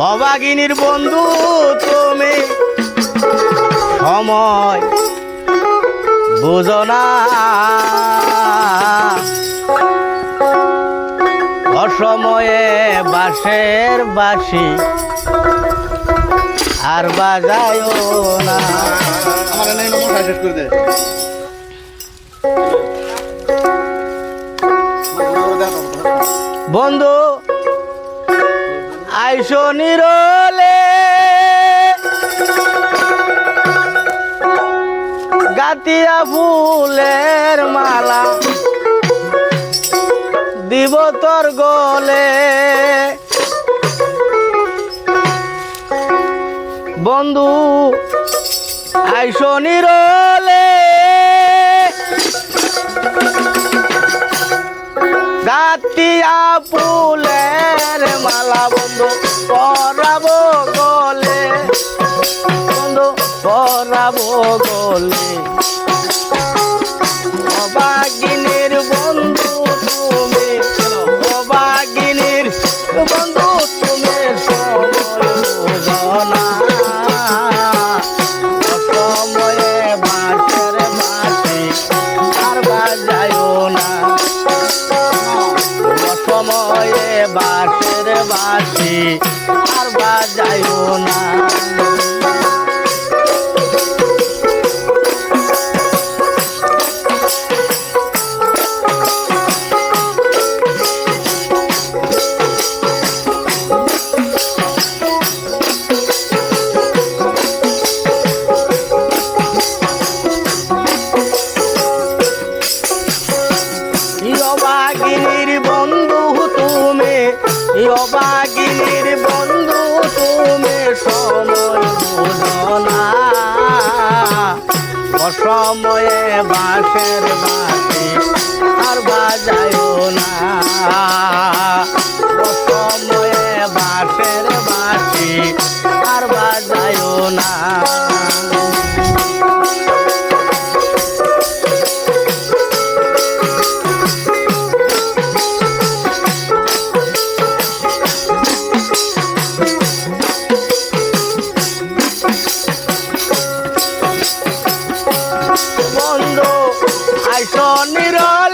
অবাগিনীর বন্ধু তুমি। সময় বুঝো না। অসময়ে বাঁশের বাসি আর বাজায়ও না। শেষ করে দে। বন্ধু আইসো নিরলে। গাতিয়া ফুলের মালা দিব তোর গলে। বন্ধু আইসো নিরলে। বন্ধু পরাবো গলে। বন্ধু পরাবো গলে। অবাগিনীর বন্ধু তুমি অবাগিনীর বন্ধু তুমি সময় অসময়ে বাঁশি আর বাজায়ও না। অবাগিনীর বন্ধু তুমি সময় বুঝো অসময়ে আর বাজায়ও না। অসময়ে বন্ধু আইস নিরলে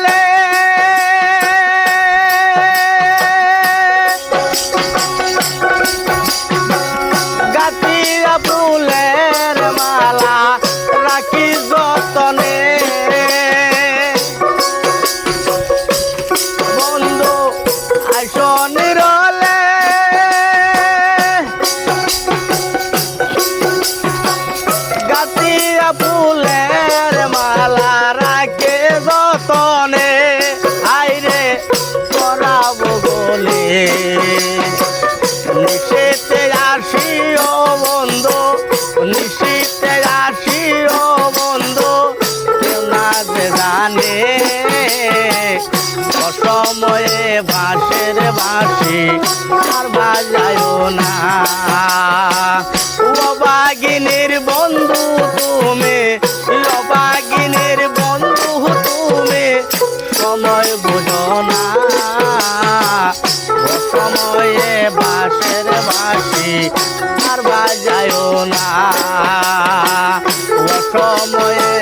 বাঁশের বাঁশি, আর বাজায়ও না। অবাগিনীর বন্ধু তুমি অবাগিনীর বন্ধু তুমি, সময় বুঝো না। সময়ে বাঁশের বাঁশি, আর বাজায়ও না। অসময়ে